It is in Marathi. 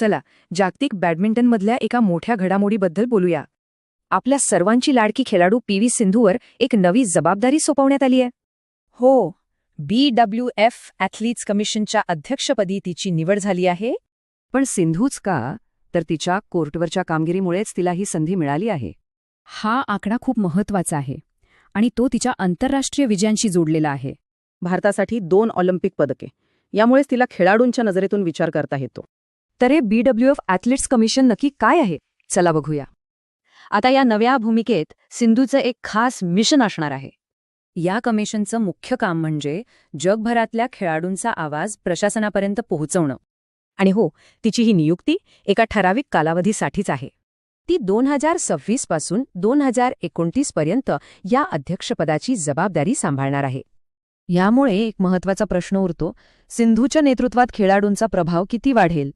चला जागतिक बॅडमिंटनमधल्या एका मोठ्या घडामोडीबद्दल बोलूया. आपल्या सर्वांची लाडकी खेळाडू पी व्ही सिंधूवर एक नवी जबाबदारी सोपवण्यात आली आहे. हो बी डब्ल्यू एफ ॲथलीट्स कमिशनच्या अध्यक्षपदी तिची निवड झाली आहे. पण सिंधूच का तर तिच्या कोर्टवरच्या कामगिरीमुळेच तिला ही संधी मिळाली आहे. हा आकडा खूप महत्त्वाचा आहे आणि तो तिच्या आंतरराष्ट्रीय विजयांशी जोडलेला आहे. भारतासाठी दोन ऑलिम्पिक पदके यामुळेच तिला खेळाडूंच्या नजरेतून विचार करता येतो. तर हे B W F athletes commission नक्की काय आहे? चला बघूया. आता या नव्या भूमिकेत सिंधूचं एक खास मिशन असणार आहे. या कमिशनचं मुख्य काम म्हणजे जगभरातल्या खेळाडूंचा आवाज प्रशासनापर्यंत पोहोचवणं. आणि हो तिची ही नियुक्ती एका ठराविक कालावधीसाठीच आहे. ती दोन हजार सव्वीसपासून दोन हजार एकोणतीस पर्यंत या अध्यक्षपदाची जबाबदारी सांभाळणार आहे. यामुळे एक महत्त्वाचा प्रश्न उरतो. सिंधूच्या नेतृत्वात खेळाडूंचा प्रभाव किती वाढेल?